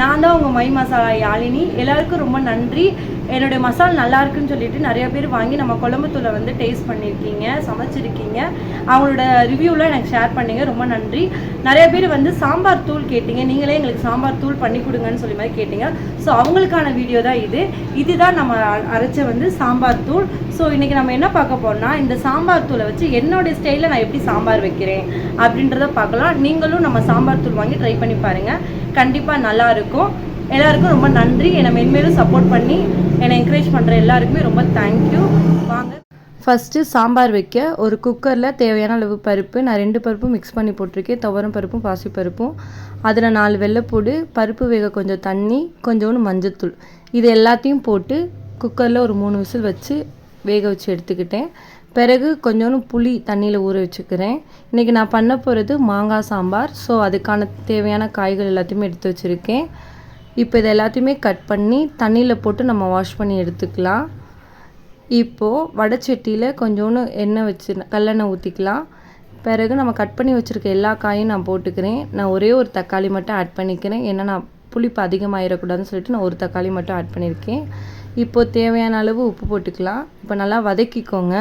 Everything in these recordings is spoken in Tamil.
நான் தான் உங்கள் மை மசாலா யாழினி. எல்லாருக்கும் ரொம்ப நன்றி. என்னுடைய மசால் நல்லா இருக்குன்னு சொல்லிட்டு நிறைய பேர் வாங்கி நம்ம குழம்புத்தூளை வந்து டேஸ்ட் பண்ணியிருக்கீங்க சமைச்சிருக்கீங்க. அவங்களோட ரிவ்யூலாம் எனக்கு ஷேர் பண்ணிங்க. ரொம்ப நன்றி. நிறைய பேர் வந்து சாம்பார் தூள் கேட்டீங்க. நீங்களே எங்களுக்கு சாம்பார் தூள் பண்ணி கொடுங்கன்னு சொல்லி மாதிரி கேட்டீங்க. ஸோ அவங்களுக்கான வீடியோ தான் இது. இதுதான் நம்ம அரைச்ச வந்து சாம்பார் தூள். ஸோ இன்றைக்கி நம்ம என்ன பார்க்க போறோம்னா இந்த சாம்பார் தூளை வச்சு என்னுடைய ஸ்டைலில் நான் எப்படி சாம்பார் வைக்கிறேன் அப்படின்றத பார்க்கலாம். நீங்களும் நம்ம சாம்பார் தூள் வாங்கி ட்ரை பண்ணி பாருங்கள் கண்டிப்பாக நல்லா இருக்கும் எல்லாருக்கும் ரொம்ப நன்றி. என்னை மென்மேலும் சப்போர்ட் பண்ணி என்னை என்கரேஜ் பண்ணுற எல்லாருக்குமே ரொம்ப தேங்க்யூ வாங்க. ஃபஸ்ட்டு சாம்பார் வைக்க. ஒரு குக்கரில் தேவையான அளவு பருப்பு நான் ரெண்டு பருப்பும் மிக்ஸ் பண்ணி போட்டிருக்கேன். துவரம் பருப்பும் பாசி பருப்பும். அதில் நாலு வெள்ளைப்பூடு பருப்பு வேக கொஞ்சம் தண்ணி கொஞ்சோண்டு மஞ்சத்தூள். இது எல்லாத்தையும் போட்டு குக்கரில் ஒரு மூணு விசில் வச்சு வேக வச்சு எடுத்துக்கிட்டேன். பிறகு கொஞ்சோண்டு புளி தண்ணியில் ஊற வச்சுக்கிறேன். இன்றைக்கி நான் பண்ண போகிறது மாங்காய் சாம்பார். ஸோ அதுக்கான தேவையான காய்கள் எல்லாத்தையுமே எடுத்து வச்சுருக்கேன். இப்போ இது எல்லாத்தையுமே கட் பண்ணி தண்ணியில் போட்டு நம்ம வாஷ் பண்ணி எடுத்துக்கலாம். இப்போது வடைச்சட்டியில் கொஞ்சோண்டு எண்ணெய் வச்சு கல்லெண்ணெய் ஊற்றிக்கலாம் பிறகு நம்ம கட் பண்ணி வச்சுருக்க எல்லா காயும் நான் போட்டுக்கிறேன். நான் ஒரே ஒரு தக்காளி மட்டும் ஆட் பண்ணிக்கிறேன். ஏன்னா நான் புளிப்பு அதிகமாகிடக்கூடாதுன்னு சொல்லிட்டு நான் ஒரு தக்காளி மட்டும் ஆட் பண்ணியிருக்கேன். இப்போது தேவையான அளவு உப்பு போட்டுக்கலாம். இப்போ நல்லா வதக்கிக்கோங்க.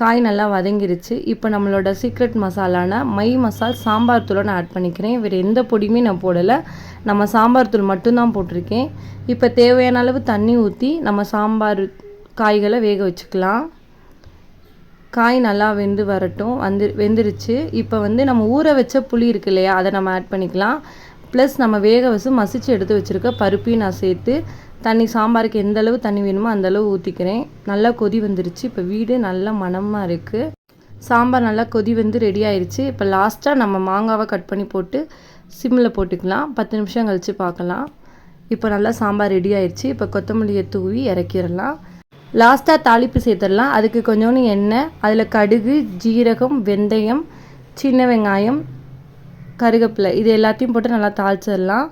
காய் நல்லா வதங்கிருச்சு. இப்போ நம்மளோட சீக்ரெட் மசாலான மை மசால் சாம்பார் தூளை நான் ஆட் பண்ணிக்கிறேன். வேறு எந்த பொடியுமே நான் போடலை. நம்ம சாம்பார் தூள் மட்டும்தான் போட்டிருக்கேன். இப்போ தேவையான அளவு தண்ணி ஊற்றி நம்ம சாம்பார் காய்களை வேக வச்சுக்கலாம். காய் நல்லா வெந்து வரட்டும். வந்து வெந்துருச்சு. இப்போ வந்து நம்ம ஊற வச்ச புளி இருக்கு இல்லையா அதை நம்ம ஆட் பண்ணிக்கலாம். ப்ளஸ் நம்ம வேக வச்சு மசிச்சு எடுத்து வச்சுருக்க பருப்பையும் நான் சேர்த்து தண்ணி சாம்பாருக்கு எந்த அளவு தண்ணி வேணுமோ அந்த அளவு ஊற்றிக்கிறேன் நல்லா கொதி வந்துருச்சு. இப்போ வீடு நல்லா மணமாக இருக்குது சாம்பார் நல்லா கொதி வந்து ரெடி ஆயிடுச்சு இப்போ லாஸ்ட்டாக நம்ம மாங்காவை கட் பண்ணி போட்டு சிம்மில் போட்டுக்கலாம். பத்து நிமிஷம் கழித்து பார்க்கலாம். இப்போ நல்லா சாம்பார் ரெடி ஆயிடுச்சு இப்போ கொத்தமல்லியை தூவி இறக்கிடலாம். லாஸ்ட்டாக தாளிப்பு சேர்த்துடலாம். அதுக்கு கொஞ்சோண்டு எண்ணெய் அதில் கடுகு ஜீரகம் வெந்தயம் சின்ன வெங்காயம் கருவேப்பிலை இது எல்லாத்தையும் போட்டு நல்லா தாளிச்சிடலாம்.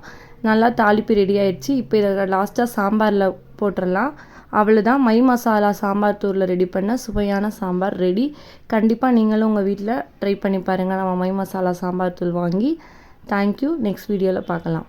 நல்லா தாளிப்பு ரெடி ஆயிடுச்சு. இப்போ இதை லாஸ்ட்டாக சாம்பாரில் போட்டுடலாம். அவ்வளோதான் மை மசாலா சாம்பார் தூரில் ரெடி பண்ண சுவையான சாம்பார் ரெடி கண்டிப்பாக நீங்களும் உங்கள் வீட்டில் ட்ரை பண்ணி பாருங்கள் நம்ம மை மசாலா சாம்பார் தூள் வாங்கி. தேங்க்யூ நெக்ஸ்ட் வீடியோவில் பார்க்கலாம்.